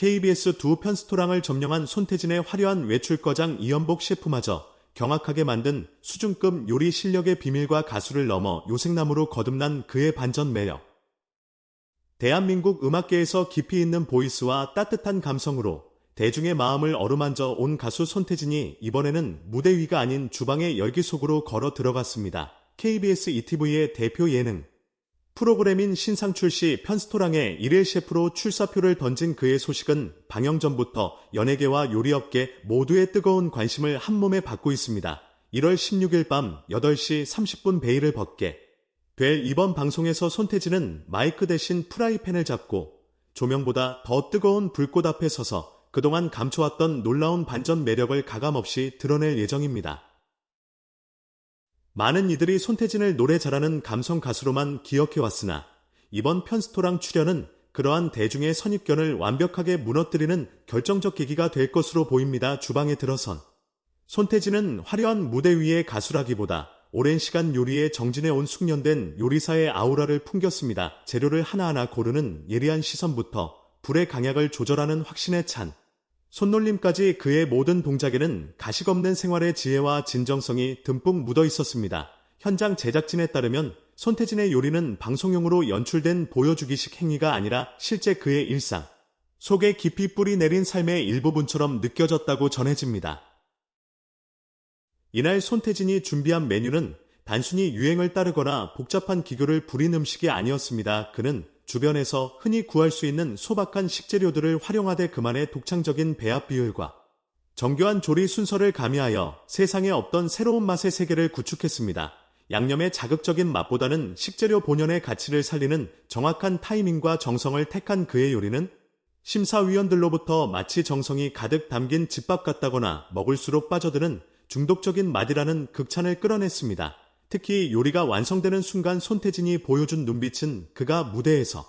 KBS 두 편스토랑을 점령한 손태진의 화려한 외출거장 이연복 셰프마저 경악하게 만든 수준급 요리 실력의 비밀과 가수를 넘어 요생남으로 거듭난 그의 반전 매력. 대한민국 음악계에서 깊이 있는 보이스와 따뜻한 감성으로 대중의 마음을 어루만져 온 가수 손태진이 이번에는 무대 위가 아닌 주방의 열기 속으로 걸어 들어갔습니다. KBS ETV의 대표 예능 프로그램인 신상 출시 편스토랑의 일일 셰프로 출사표를 던진 그의 소식은 방영 전부터 연예계와 요리업계 모두의 뜨거운 관심을 한몸에 받고 있습니다. 1월 16일 밤 8시 30분 베일을 벗게 될 이번 방송에서 손태진은 마이크 대신 프라이팬을 잡고 조명보다 더 뜨거운 불꽃 앞에 서서 그동안 감춰왔던 놀라운 반전 매력을 가감없이 드러낼 예정입니다. 많은 이들이 손태진을 노래 잘하는 감성 가수로만 기억해왔으나 이번 편스토랑 출연은 그러한 대중의 선입견을 완벽하게 무너뜨리는 결정적 계기가 될 것으로 보입니다. 주방에 들어선 손태진은 화려한 무대 위의 가수라기보다 오랜 시간 요리에 정진해 온 숙련된 요리사의 아우라를 풍겼습니다. 재료를 하나하나 고르는 예리한 시선부터 불의 강약을 조절하는 확신에 찬 손놀림까지 그의 모든 동작에는 가식 없는 생활의 지혜와 진정성이 듬뿍 묻어 있었습니다. 현장 제작진에 따르면 손태진의 요리는 방송용으로 연출된 보여주기식 행위가 아니라 실제 그의 일상 속에 깊이 뿌리 내린 삶의 일부분처럼 느껴졌다고 전해집니다. 이날 손태진이 준비한 메뉴는 단순히 유행을 따르거나 복잡한 기교를 부린 음식이 아니었습니다. 그는 주변에서 흔히 구할 수 있는 소박한 식재료들을 활용하되 그만의 독창적인 배합 비율과 정교한 조리 순서를 가미하여 세상에 없던 새로운 맛의 세계를 구축했습니다. 양념의 자극적인 맛보다는 식재료 본연의 가치를 살리는 정확한 타이밍과 정성을 택한 그의 요리는 심사위원들로부터 마치 정성이 가득 담긴 집밥 같다거나 먹을수록 빠져드는 중독적인 맛이라는 극찬을 끌어냈습니다. 특히 요리가 완성되는 순간 손태진이 보여준 눈빛은 그가 무대에서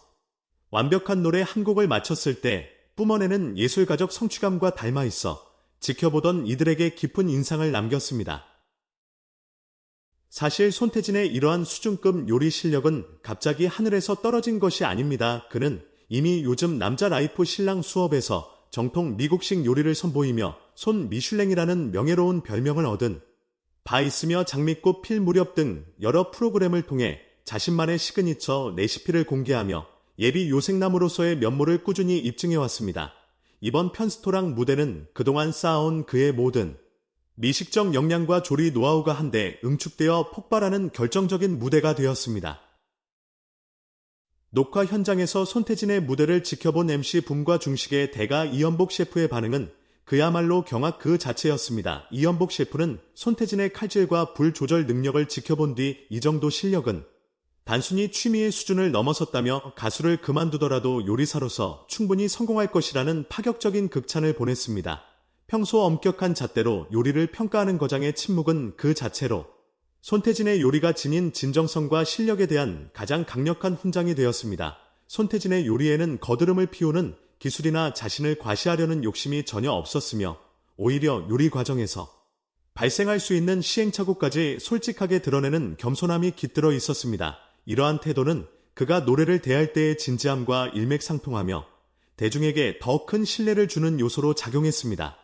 완벽한 노래 한 곡을 마쳤을 때 뿜어내는 예술가적 성취감과 닮아 있어 지켜보던 이들에게 깊은 인상을 남겼습니다. 사실 손태진의 이러한 수준급 요리 실력은 갑자기 하늘에서 떨어진 것이 아닙니다. 그는 이미 요즘 남자 라이프 신랑 수업에서 정통 미국식 요리를 선보이며 손 미슐랭이라는 명예로운 별명을 얻은 바 있으며 장미꽃 필 무렵 등 여러 프로그램을 통해 자신만의 시그니처 레시피를 공개하며 예비 요생남으로서의 면모를 꾸준히 입증해왔습니다. 이번 편스토랑 무대는 그동안 쌓아온 그의 모든 미식적 역량과 조리 노하우가 한데 응축되어 폭발하는 결정적인 무대가 되었습니다. 녹화 현장에서 손태진의 무대를 지켜본 MC 붐과 중식의 대가 이연복 셰프의 반응은 그야말로 경악 그 자체였습니다. 이연복 셰프는 손태진의 칼질과 불 조절 능력을 지켜본 뒤 이 정도 실력은 단순히 취미의 수준을 넘어섰다며 가수를 그만두더라도 요리사로서 충분히 성공할 것이라는 파격적인 극찬을 보냈습니다. 평소 엄격한 잣대로 요리를 평가하는 거장의 침묵은 그 자체로 손태진의 요리가 지닌 진정성과 실력에 대한 가장 강력한 훈장이 되었습니다. 손태진의 요리에는 거드름을 피우는 기술이나 자신을 과시하려는 욕심이 전혀 없었으며 오히려 요리 과정에서 발생할 수 있는 시행착오까지 솔직하게 드러내는 겸손함이 깃들어 있었습니다. 이러한 태도는 그가 노래를 대할 때의 진지함과 일맥상통하며 대중에게 더 큰 신뢰를 주는 요소로 작용했습니다.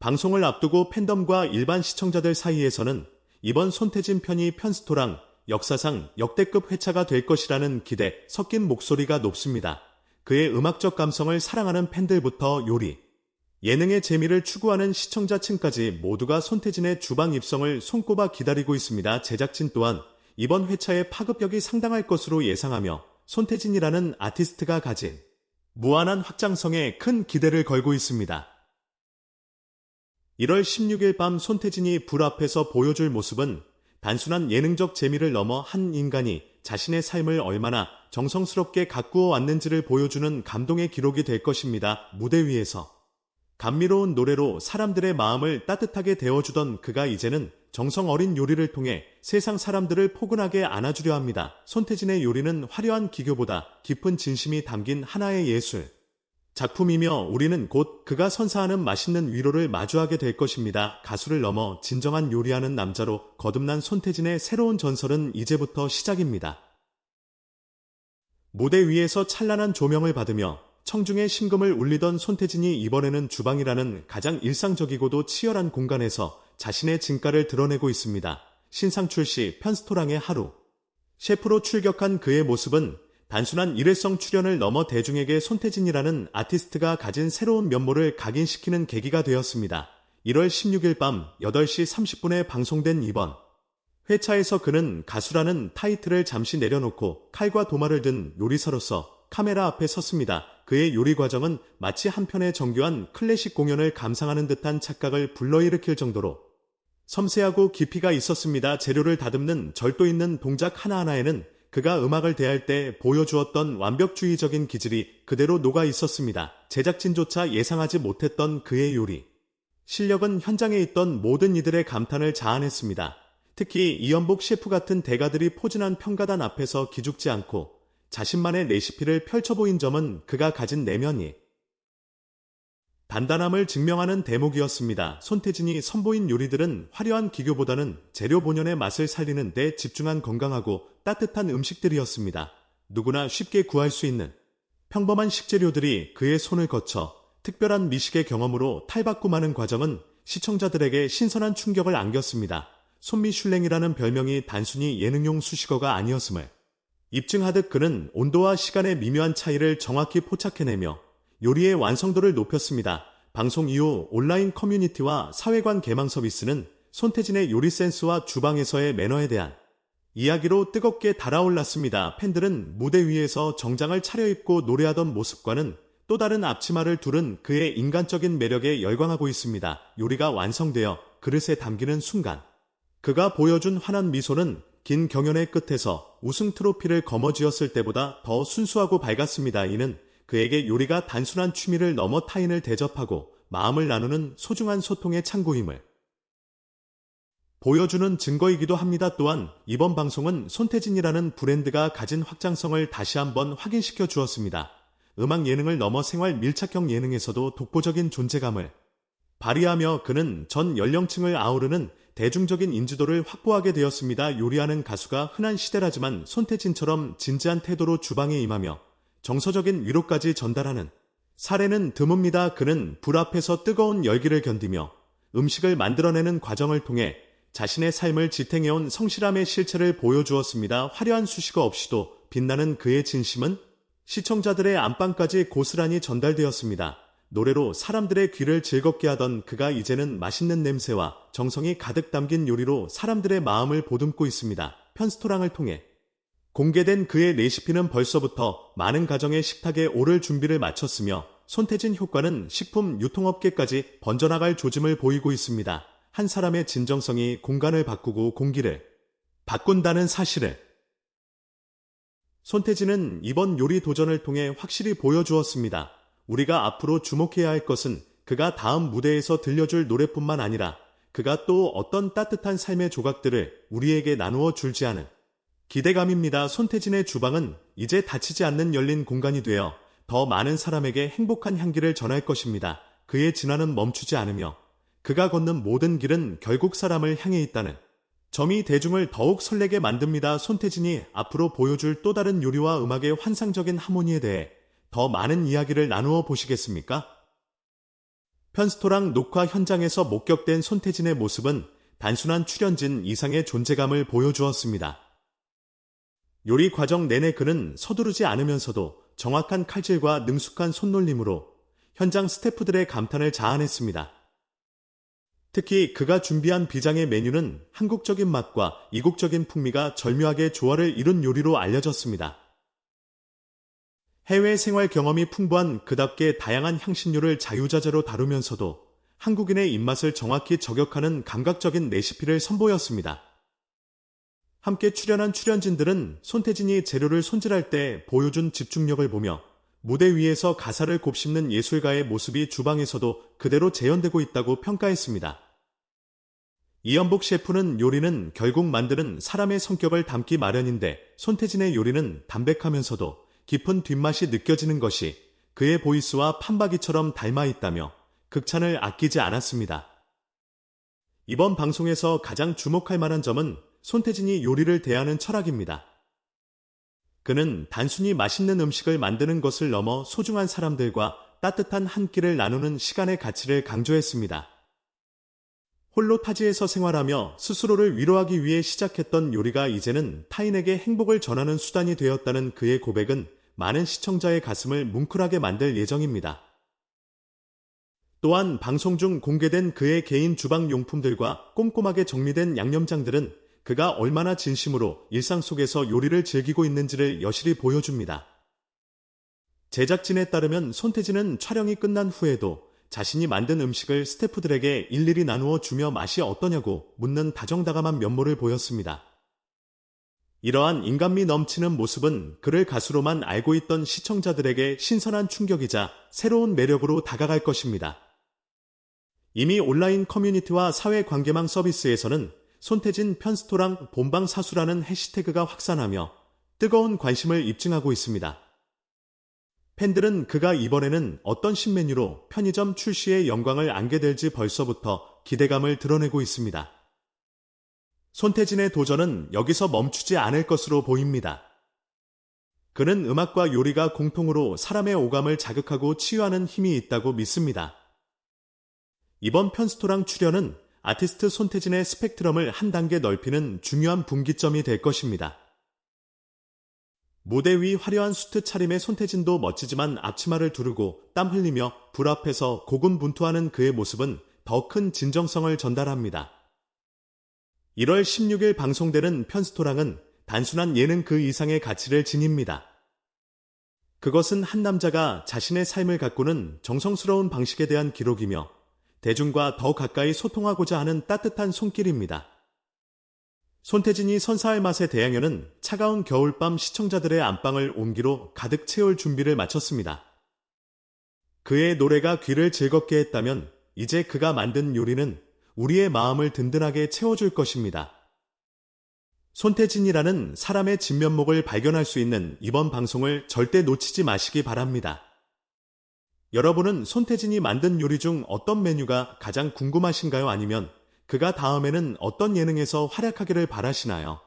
방송을 앞두고 팬덤과 일반 시청자들 사이에서는 이번 손태진 편이 편스토랑 역사상 역대급 회차가 될 것이라는 기대 섞인 목소리가 높습니다. 그의 음악적 감성을 사랑하는 팬들부터 요리, 예능의 재미를 추구하는 시청자층까지 모두가 손태진의 주방 입성을 손꼽아 기다리고 있습니다. 제작진 또한 이번 회차의 파급력이 상당할 것으로 예상하며 손태진이라는 아티스트가 가진 무한한 확장성에 큰 기대를 걸고 있습니다. 1월 16일 밤 손태진이 불 앞에서 보여줄 모습은 단순한 예능적 재미를 넘어 한 인간이 자신의 삶을 얼마나 정성스럽게 가꾸어 왔는지를 보여주는 감동의 기록이 될 것입니다. 무대 위에서 감미로운 노래로 사람들의 마음을 따뜻하게 데워주던 그가 이제는 정성 어린 요리를 통해 세상 사람들을 포근하게 안아주려 합니다. 손태진의 요리는 화려한 기교보다 깊은 진심이 담긴 하나의 예술. 작품이며 우리는 곧 그가 선사하는 맛있는 위로를 마주하게 될 것입니다. 가수를 넘어 진정한 요리하는 남자로 거듭난 손태진의 새로운 전설은 이제부터 시작입니다. 무대 위에서 찬란한 조명을 받으며 청중의 심금을 울리던 손태진이 이번에는 주방이라는 가장 일상적이고도 치열한 공간에서 자신의 진가를 드러내고 있습니다. 신상 출시 편스토랑의 하루. 셰프로 출격한 그의 모습은 단순한 일회성 출연을 넘어 대중에게 손태진이라는 아티스트가 가진 새로운 면모를 각인시키는 계기가 되었습니다. 1월 16일 밤 8시 30분에 방송된 이번 회차에서 그는 가수라는 타이틀을 잠시 내려놓고 칼과 도마를 든 요리사로서 카메라 앞에 섰습니다. 그의 요리 과정은 마치 한편의 정교한 클래식 공연을 감상하는 듯한 착각을 불러일으킬 정도로 섬세하고 깊이가 있었습니다. 재료를 다듬는 절도 있는 동작 하나하나에는 그가 음악을 대할 때 보여주었던 완벽주의적인 기질이 그대로 녹아 있었습니다. 제작진조차 예상하지 못했던 그의 요리. 실력은 현장에 있던 모든 이들의 감탄을 자아냈습니다. 특히 이연복 셰프 같은 대가들이 포진한 평가단 앞에서 기죽지 않고 자신만의 레시피를 펼쳐 보인 점은 그가 가진 내면이 단단함을 증명하는 대목이었습니다. 손태진이 선보인 요리들은 화려한 기교보다는 재료 본연의 맛을 살리는 데 집중한 건강하고 따뜻한 음식들이었습니다. 누구나 쉽게 구할 수 있는 평범한 식재료들이 그의 손을 거쳐 특별한 미식의 경험으로 탈바꿈하는 과정은 시청자들에게 신선한 충격을 안겼습니다. 손미슐랭이라는 별명이 단순히 예능용 수식어가 아니었음을 입증하듯 그는 온도와 시간의 미묘한 차이를 정확히 포착해내며 요리의 완성도를 높였습니다. 방송 이후 온라인 커뮤니티와 사회관 개망 서비스는 손태진의 요리 센스와 주방에서의 매너에 대한 이야기로 뜨겁게 달아올랐습니다. 팬들은 무대 위에서 정장을 차려입고 노래하던 모습과는 또 다른 앞치마를 두른 그의 인간적인 매력에 열광하고 있습니다. 요리가 완성되어 그릇에 담기는 순간 그가 보여준 환한 미소는 긴 경연의 끝에서 우승 트로피를 거머쥐었을 때보다 더 순수하고 밝았습니다. 이는 그에게 요리가 단순한 취미를 넘어 타인을 대접하고 마음을 나누는 소중한 소통의 창구임을 보여주는 증거이기도 합니다. 또한 이번 방송은 손태진이라는 브랜드가 가진 확장성을 다시 한번 확인시켜 주었습니다. 음악 예능을 넘어 생활 밀착형 예능에서도 독보적인 존재감을 발휘하며 그는 전 연령층을 아우르는 대중적인 인지도를 확보하게 되었습니다. 요리하는 가수가 흔한 시대라지만 손태진처럼 진지한 태도로 주방에 임하며 정서적인 위로까지 전달하는 사례는 드뭅니다. 그는 불 앞에서 뜨거운 열기를 견디며 음식을 만들어내는 과정을 통해 자신의 삶을 지탱해온 성실함의 실체를 보여주었습니다. 화려한 수식어 없이도 빛나는 그의 진심은 시청자들의 안방까지 고스란히 전달되었습니다. 노래로 사람들의 귀를 즐겁게 하던 그가 이제는 맛있는 냄새와 정성이 가득 담긴 요리로 사람들의 마음을 보듬고 있습니다. 편스토랑을 통해 공개된 그의 레시피는 벌써부터 많은 가정의 식탁에 오를 준비를 마쳤으며 손태진 효과는 식품 유통업계까지 번져나갈 조짐을 보이고 있습니다. 한 사람의 진정성이 공간을 바꾸고 공기를 바꾼다는 사실을 손태진은 이번 요리 도전을 통해 확실히 보여주었습니다. 우리가 앞으로 주목해야 할 것은 그가 다음 무대에서 들려줄 노래뿐만 아니라 그가 또 어떤 따뜻한 삶의 조각들을 우리에게 나누어 줄지 않은 기대감입니다. 손태진의 주방은 이제 닫히지 않는 열린 공간이 되어 더 많은 사람에게 행복한 향기를 전할 것입니다. 그의 진화는 멈추지 않으며 그가 걷는 모든 길은 결국 사람을 향해 있다는 점이 대중을 더욱 설레게 만듭니다. 손태진이 앞으로 보여줄 또 다른 요리와 음악의 환상적인 하모니에 대해 더 많은 이야기를 나누어 보시겠습니까? 편스토랑 녹화 현장에서 목격된 손태진의 모습은 단순한 출연진 이상의 존재감을 보여주었습니다. 요리 과정 내내 그는 서두르지 않으면서도 정확한 칼질과 능숙한 손놀림으로 현장 스태프들의 감탄을 자아냈습니다. 특히 그가 준비한 비장의 메뉴는 한국적인 맛과 이국적인 풍미가 절묘하게 조화를 이룬 요리로 알려졌습니다. 해외 생활 경험이 풍부한 그답게 다양한 향신료를 자유자재로 다루면서도 한국인의 입맛을 정확히 저격하는 감각적인 레시피를 선보였습니다. 함께 출연한 출연진들은 손태진이 재료를 손질할 때 보여준 집중력을 보며 무대 위에서 가사를 곱씹는 예술가의 모습이 주방에서도 그대로 재현되고 있다고 평가했습니다. 이연복 셰프는 요리는 결국 만드는 사람의 성격을 담기 마련인데 손태진의 요리는 담백하면서도 깊은 뒷맛이 느껴지는 것이 그의 보이스와 판박이처럼 닮아 있다며 극찬을 아끼지 않았습니다. 이번 방송에서 가장 주목할 만한 점은 손태진이 요리를 대하는 철학입니다. 그는 단순히 맛있는 음식을 만드는 것을 넘어 소중한 사람들과 따뜻한 한 끼를 나누는 시간의 가치를 강조했습니다. 홀로 타지에서 생활하며 스스로를 위로하기 위해 시작했던 요리가 이제는 타인에게 행복을 전하는 수단이 되었다는 그의 고백은 많은 시청자의 가슴을 뭉클하게 만들 예정입니다. 또한 방송 중 공개된 그의 개인 주방 용품들과 꼼꼼하게 정리된 양념장들은 그가 얼마나 진심으로 일상 속에서 요리를 즐기고 있는지를 여실히 보여줍니다. 제작진에 따르면 손태진은 촬영이 끝난 후에도 자신이 만든 음식을 스태프들에게 일일이 나누어 주며 맛이 어떠냐고 묻는 다정다감한 면모를 보였습니다. 이러한 인간미 넘치는 모습은 그를 가수로만 알고 있던 시청자들에게 신선한 충격이자 새로운 매력으로 다가갈 것입니다. 이미 온라인 커뮤니티와 사회 관계망 서비스에서는 손태진 편스토랑 본방 사수라는 해시태그가 확산하며 뜨거운 관심을 입증하고 있습니다. 팬들은 그가 이번에는 어떤 신메뉴로 편의점 출시의 영광을 안게 될지 벌써부터 기대감을 드러내고 있습니다. 손태진의 도전은 여기서 멈추지 않을 것으로 보입니다. 그는 음악과 요리가 공통으로 사람의 오감을 자극하고 치유하는 힘이 있다고 믿습니다. 이번 편스토랑 출연은 아티스트 손태진의 스펙트럼을 한 단계 넓히는 중요한 분기점이 될 것입니다. 무대 위 화려한 수트 차림의 손태진도 멋지지만 앞치마를 두르고 땀 흘리며 불 앞에서 고군분투하는 그의 모습은 더 큰 진정성을 전달합니다. 1월 16일 방송되는 편스토랑은 단순한 예능 그 이상의 가치를 지닙니다. 그것은 한 남자가 자신의 삶을 가꾸는 정성스러운 방식에 대한 기록이며 대중과 더 가까이 소통하고자 하는 따뜻한 손길입니다. 손태진이 선사할 맛의 대항연은 차가운 겨울밤 시청자들의 안방을 온기로 가득 채울 준비를 마쳤습니다. 그의 노래가 귀를 즐겁게 했다면 이제 그가 만든 요리는 우리의 마음을 든든하게 채워줄 것입니다. 손태진이라는 사람의 진면목을 발견할 수 있는 이번 방송을 절대 놓치지 마시기 바랍니다. 여러분은 손태진이 만든 요리 중 어떤 메뉴가 가장 궁금하신가요? 아니면 그가 다음에는 어떤 예능에서 활약하기를 바라시나요?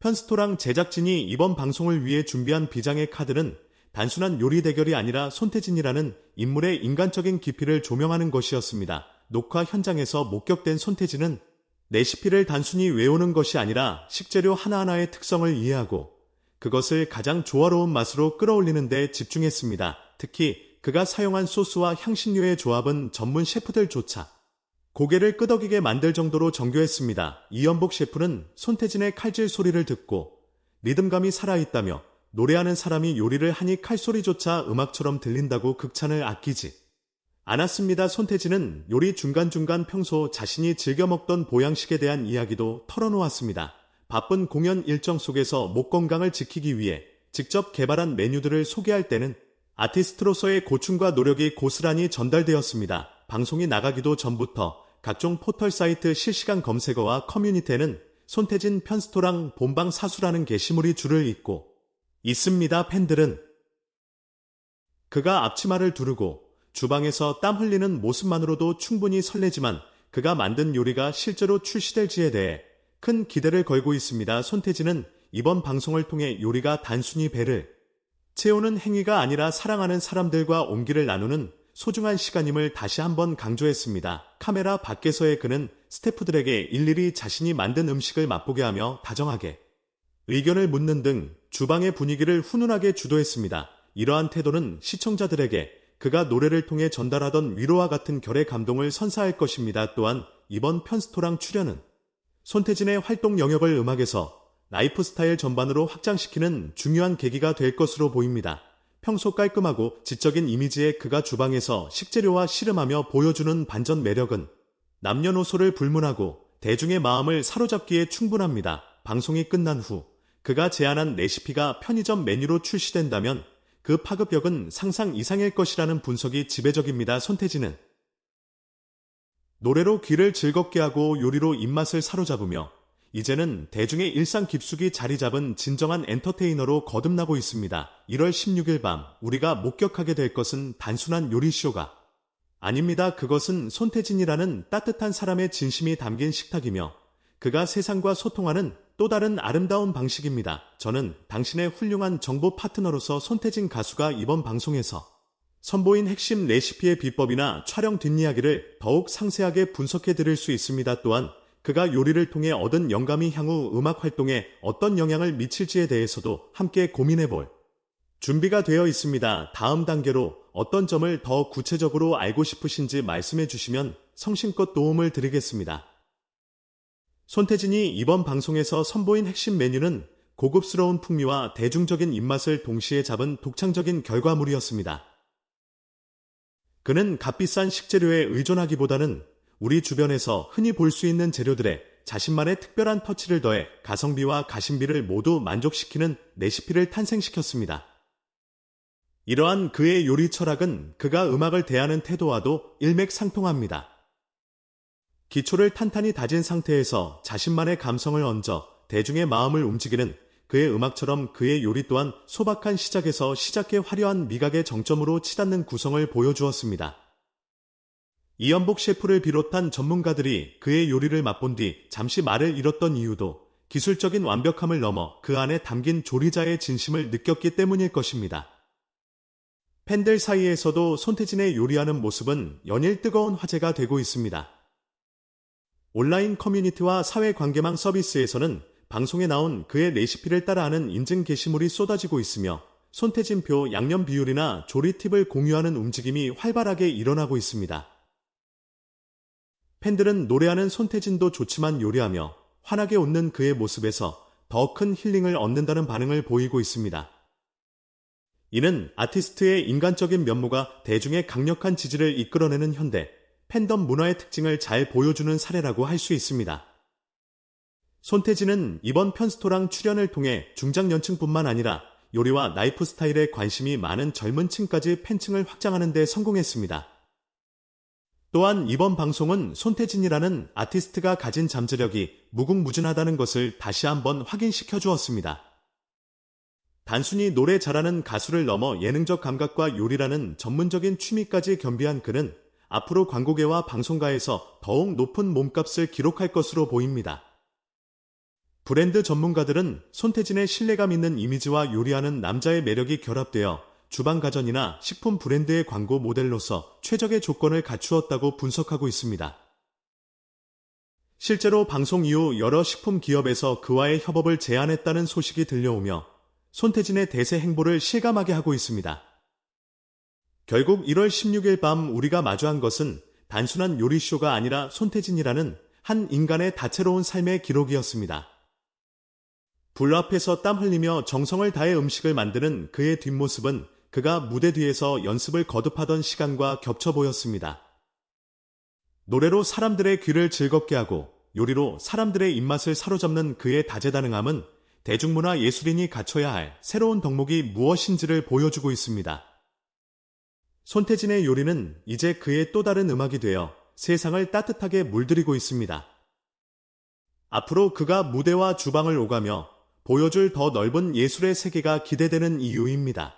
편스토랑 제작진이 이번 방송을 위해 준비한 비장의 카드는 단순한 요리 대결이 아니라 손태진이라는 인물의 인간적인 깊이를 조명하는 것이었습니다. 녹화 현장에서 목격된 손태진은 레시피를 단순히 외우는 것이 아니라 식재료 하나하나의 특성을 이해하고 그것을 가장 조화로운 맛으로 끌어올리는 데 집중했습니다. 특히 그가 사용한 소스와 향신료의 조합은 전문 셰프들조차 고개를 끄덕이게 만들 정도로 정교했습니다. 이연복 셰프는 손태진의 칼질 소리를 듣고 리듬감이 살아있다며 노래하는 사람이 요리를 하니 칼소리조차 음악처럼 들린다고 극찬을 아끼지 않았습니다. 손태진은 요리 중간중간 평소 자신이 즐겨 먹던 보양식에 대한 이야기도 털어놓았습니다. 바쁜 공연 일정 속에서 목 건강을 지키기 위해 직접 개발한 메뉴들을 소개할 때는 아티스트로서의 고충과 노력이 고스란히 전달되었습니다. 방송이 나가기도 전부터 각종 포털 사이트 실시간 검색어와 커뮤니티에는 손태진 편스토랑 본방 사수라는 게시물이 줄을 잇고 있습니다. 팬들은 그가 앞치마를 두르고 주방에서 땀 흘리는 모습만으로도 충분히 설레지만 그가 만든 요리가 실제로 출시될지에 대해 큰 기대를 걸고 있습니다. 손태진은 이번 방송을 통해 요리가 단순히 배를 채우는 행위가 아니라 사랑하는 사람들과 온기를 나누는 소중한 시간임을 다시 한번 강조했습니다. 카메라 밖에서의 그는 스태프들에게 일일이 자신이 만든 음식을 맛보게 하며 다정하게 의견을 묻는 등 주방의 분위기를 훈훈하게 주도했습니다. 이러한 태도는 시청자들에게 그가 노래를 통해 전달하던 위로와 같은 결의 감동을 선사할 것입니다. 또한 이번 편스토랑 출연은 손태진의 활동 영역을 음악에서 라이프 스타일 전반으로 확장시키는 중요한 계기가 될 것으로 보입니다. 평소 깔끔하고 지적인 이미지의 그가 주방에서 식재료와 씨름하며 보여주는 반전 매력은 남녀노소를 불문하고 대중의 마음을 사로잡기에 충분합니다. 방송이 끝난 후 그가 제안한 레시피가 편의점 메뉴로 출시된다면 그 파급력은 상상 이상일 것이라는 분석이 지배적입니다. 손태진은 노래로 귀를 즐겁게 하고 요리로 입맛을 사로잡으며 이제는 대중의 일상 깊숙이 자리 잡은 진정한 엔터테이너로 거듭나고 있습니다. 1월 16일 밤 우리가 목격하게 될 것은 단순한 요리쇼가 아닙니다. 그것은 손태진이라는 따뜻한 사람의 진심이 담긴 식탁이며 그가 세상과 소통하는 또 다른 아름다운 방식입니다. 저는 당신의 훌륭한 정보 파트너로서 손태진 가수가 이번 방송에서 선보인 핵심 레시피의 비법이나 촬영 뒷이야기를 더욱 상세하게 분석해 드릴 수 있습니다. 또한 그가 요리를 통해 얻은 영감이 향후 음악 활동에 어떤 영향을 미칠지에 대해서도 함께 고민해 볼 준비가 되어 있습니다. 다음 단계로 어떤 점을 더 구체적으로 알고 싶으신지 말씀해 주시면 성심껏 도움을 드리겠습니다. 손태진이 이번 방송에서 선보인 핵심 메뉴는 고급스러운 풍미와 대중적인 입맛을 동시에 잡은 독창적인 결과물이었습니다. 그는 값비싼 식재료에 의존하기보다는 우리 주변에서 흔히 볼 수 있는 재료들에 자신만의 특별한 터치를 더해 가성비와 가심비를 모두 만족시키는 레시피를 탄생시켰습니다. 이러한 그의 요리 철학은 그가 음악을 대하는 태도와도 일맥상통합니다. 기초를 탄탄히 다진 상태에서 자신만의 감성을 얹어 대중의 마음을 움직이는 그의 음악처럼 그의 요리 또한 소박한 시작에서 시작해 화려한 미각의 정점으로 치닫는 구성을 보여주었습니다. 이연복 셰프를 비롯한 전문가들이 그의 요리를 맛본 뒤 잠시 말을 잃었던 이유도 기술적인 완벽함을 넘어 그 안에 담긴 조리자의 진심을 느꼈기 때문일 것입니다. 팬들 사이에서도 손태진의 요리하는 모습은 연일 뜨거운 화제가 되고 있습니다. 온라인 커뮤니티와 사회관계망 서비스에서는 방송에 나온 그의 레시피를 따라하는 인증 게시물이 쏟아지고 있으며 손태진표 양념 비율이나 조리 팁을 공유하는 움직임이 활발하게 일어나고 있습니다. 팬들은 노래하는 손태진도 좋지만 요리하며 환하게 웃는 그의 모습에서 더 큰 힐링을 얻는다는 반응을 보이고 있습니다. 이는 아티스트의 인간적인 면모가 대중의 강력한 지지를 이끌어내는 현대 팬덤 문화의 특징을 잘 보여주는 사례라고 할 수 있습니다. 손태진은 이번 편스토랑 출연을 통해 중장년층뿐만 아니라 요리와 라이프 스타일에 관심이 많은 젊은 층까지 팬층을 확장하는 데 성공했습니다. 또한 이번 방송은 손태진이라는 아티스트가 가진 잠재력이 무궁무진하다는 것을 다시 한번 확인시켜 주었습니다. 단순히 노래 잘하는 가수를 넘어 예능적 감각과 요리라는 전문적인 취미까지 겸비한 그는 앞으로 광고계와 방송가에서 더욱 높은 몸값을 기록할 것으로 보입니다. 브랜드 전문가들은 손태진의 신뢰감 있는 이미지와 요리하는 남자의 매력이 결합되어 주방 가전이나 식품 브랜드의 광고 모델로서 최적의 조건을 갖추었다고 분석하고 있습니다. 실제로 방송 이후 여러 식품 기업에서 그와의 협업을 제안했다는 소식이 들려오며 손태진의 대세 행보를 실감하게 하고 있습니다. 결국 1월 16일 밤 우리가 마주한 것은 단순한 요리쇼가 아니라 손태진이라는 한 인간의 다채로운 삶의 기록이었습니다. 불 앞에서 땀 흘리며 정성을 다해 음식을 만드는 그의 뒷모습은 그가 무대 뒤에서 연습을 거듭하던 시간과 겹쳐 보였습니다. 노래로 사람들의 귀를 즐겁게 하고 요리로 사람들의 입맛을 사로잡는 그의 다재다능함은 대중문화 예술인이 갖춰야 할 새로운 덕목이 무엇인지를 보여주고 있습니다. 손태진의 요리는 이제 그의 또 다른 음악이 되어 세상을 따뜻하게 물들이고 있습니다. 앞으로 그가 무대와 주방을 오가며 보여줄 더 넓은 예술의 세계가 기대되는 이유입니다.